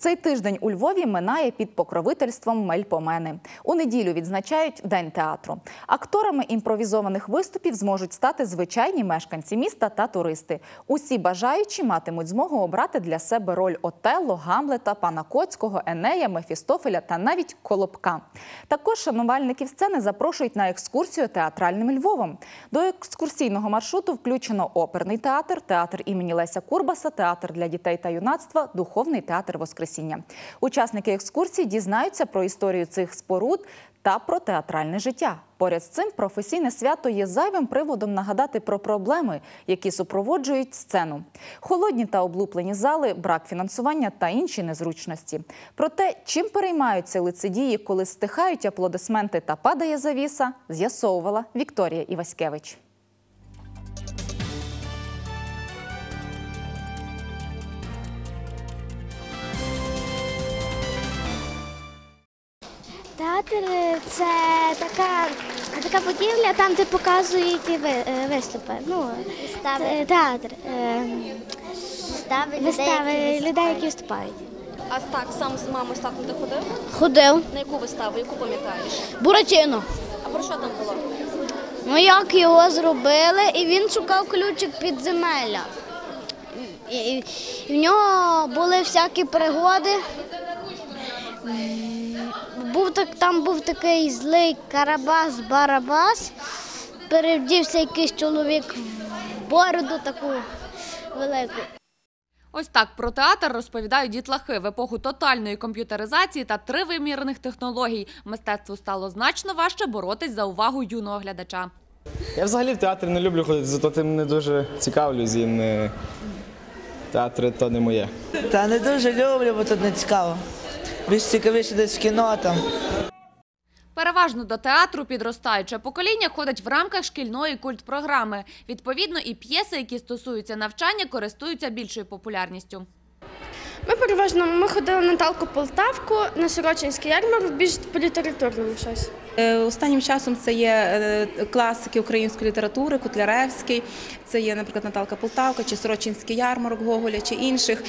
Цей тиждень у Львові минає під покровительством Мельпомени. У неділю відзначають День театру. Акторами імпровізованих виступів зможуть стати звичайні мешканці міста та туристи. Усі бажаючі матимуть змогу обрати для себе роль Отелло, Гамлета, пана Коцького, Енея, Мефістофеля та навіть Колобка. Також шанувальників сцени запрошують на екскурсію театральним Львовом. До екскурсійного маршруту включено оперний театр, театр імені Леся Курбаса, театр для дітей та юнацтва, духовний театр Воскресіння. Учасники екскурсії дізнаються про історію цих споруд та про театральне життя. Поряд з цим професійне свято є зайвим приводом нагадати про проблеми, які супроводжують сцену. Холодні та облуплені зали, брак фінансування та інші незручності. Про те, чим переймаються лицедії, коли стихають аплодисменти та падає завіса, з'ясовувала Вікторія Іваськевич. Театр е, це така, така будівля, там де показують е, виступи. Ну, те- театр. е, Вистави Вистави людей, які виступають. А так, сам з мамою з татом ти ходив? Ходив. На яку виставу, яку пам'ятаєш? Буратіно. А про що там було? Ну як його зробили, і він шукав ключик підземелля. І, і, і в нього були всякі пригоди. Був так, там був такий злий Карабас-Барабас. Перевдівся якийсь чоловік в бороду таку велику. Ось так про театр розповідають дітлахи. В епоху тотальної комп'ютеризації та тривимірних технологій мистецтву стало значно важче боротись за увагу юного глядача. Я взагалі в театр не люблю ходити, зато тим не дуже цікавлюсь і не... театр то не моє. Та не дуже люблю, бо тут не цікаво. Більш цікавіше десь в кіно там. Переважно до театру підростаюче покоління ходить в рамках шкільної культпрограми. Відповідно, і п'єси, які стосуються навчання, користуються більшою популярністю. Ми переважно ми ходили на Наталку Полтавку, на Сорочинський ярмарок, більш по літературному щось. Е, Останнім часом це є е, класики української літератури, Котляревський, це є, наприклад, Наталка Полтавка, чи Сорочинський ярмарок Гоголя, чи інших.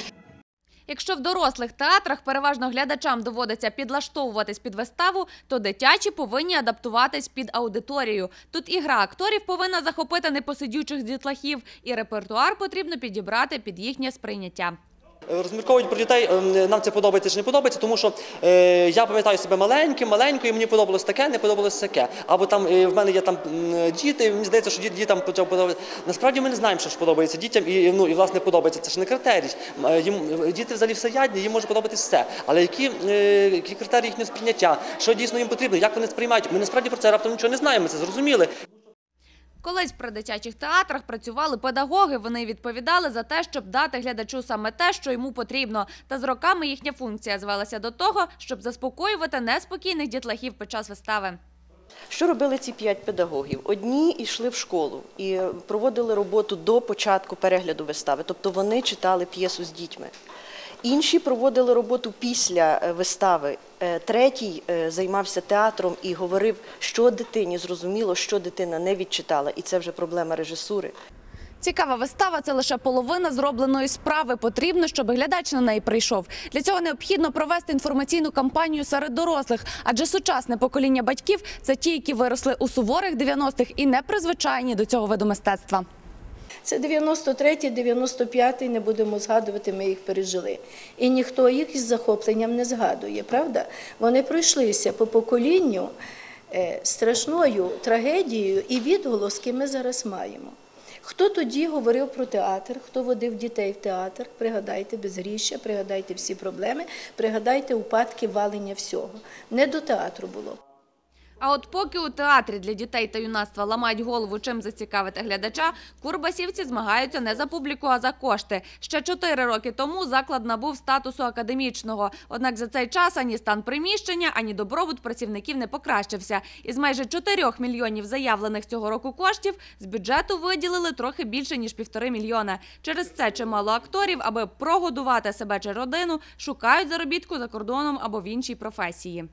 Якщо в дорослих театрах переважно глядачам доводиться підлаштовуватись під виставу, то дитячі повинні адаптуватись під аудиторію. Тут і гра акторів повинна захопити непосидючих дітлахів, і репертуар потрібно підібрати під їхнє сприйняття. Розмірковують про дітей, ем, нам це подобається чи не подобається, тому що е, я пам'ятаю себе маленьким, маленькою, мені подобалось таке, не подобалось таке. Або там е, в мене є там діти, мені здається, що діт- дітям почав подобатися. Насправді ми не знаємо, що ж подобається дітям, і ну і власне подобається. Це ж не критерій. Е, Їм діти взагалі всеядні, їм може подобатись все. Але які, е, які критерії їхнього сприйняття, що дійсно їм потрібно, як вони сприймають? Ми насправді про це раптом нічого не знаємо. Ми це зрозуміли. Колись при дитячих театрах працювали педагоги. Вони відповідали за те, щоб дати глядачу саме те, що йому потрібно. Та з роками їхня функція звелася до того, щоб заспокоювати неспокійних дітлахів під час вистави. Що робили ці п'ять педагогів? Одні йшли в школу і проводили роботу до початку перегляду вистави, тобто вони читали п'єсу з дітьми. Інші проводили роботу після е, вистави. Е, Третій е, займався театром і говорив, що дитині зрозуміло, що дитина не відчитала, і це вже проблема режисури. Цікава вистава це лише половина зробленої справи. Потрібно, щоб глядач на неї прийшов. Для цього необхідно провести інформаційну кампанію серед дорослих, адже сучасне покоління батьків це ті, які виросли у суворих 90-х і не призвичайні до цього виду мистецтва. Це 93-й, 95-й, не будемо згадувати, ми їх пережили. І ніхто їх із захопленням не згадує, правда? Вони пройшлися по поколінню е, страшною трагедією і відголоски ми зараз маємо. Хто тоді говорив про театр, хто водив дітей в театр? Пригадайте безгріща, пригадайте всі проблеми, пригадайте упадки валення всього. Не до театру було. А от поки у театрі для дітей та юнацтва ламають голову, чим зацікавити глядача, курбасівці змагаються не за публіку, а за кошти. Ще чотири роки тому заклад набув статусу академічного. Однак за цей час ані стан приміщення, ані добробут працівників не покращився. Із майже 4 мільйонів заявлених цього року коштів з бюджету виділили трохи більше ніж півтори мільйона. Через це чимало акторів, аби прогодувати себе чи родину, шукають заробітку за кордоном або в іншій професії.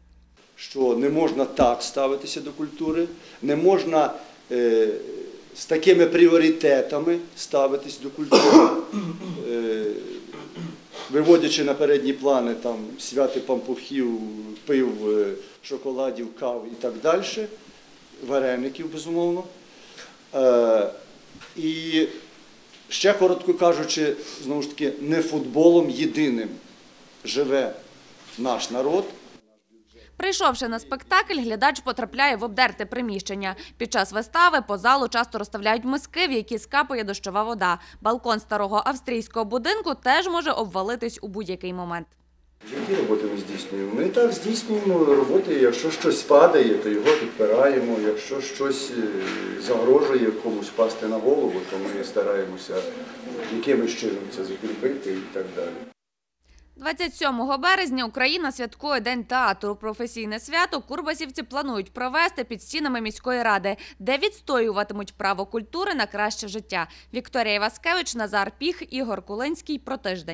Що не можна так ставитися до культури, не можна е, з такими пріоритетами ставитись до культури. Е, виводячи на передні плани там святи пампухів, пив, е, шоколадів, кав і так далі, вареників, безумовно. Е, І ще коротко кажучи, знову ж таки, не футболом єдиним живе наш народ. Прийшовши на спектакль, глядач потрапляє в обдерте приміщення. Під час вистави по залу часто розставляють миски, в які скапує дощова вода. Балкон старого австрійського будинку теж може обвалитись у будь-який момент. Які роботи ми здійснюємо? Ми так здійснюємо роботи, якщо щось падає, то його підпираємо. Якщо щось е, загрожує комусь впасти на голову, то ми стараємося якимось чином це закріпити і так далі. 27 березня Україна святкує День театру. Професійне свято курбасівці планують провести під стінами міської ради, де відстоюватимуть право культури на краще життя. Вікторія Іваскевич, Назар Піх, Ігор Кулинський. Про тиждень.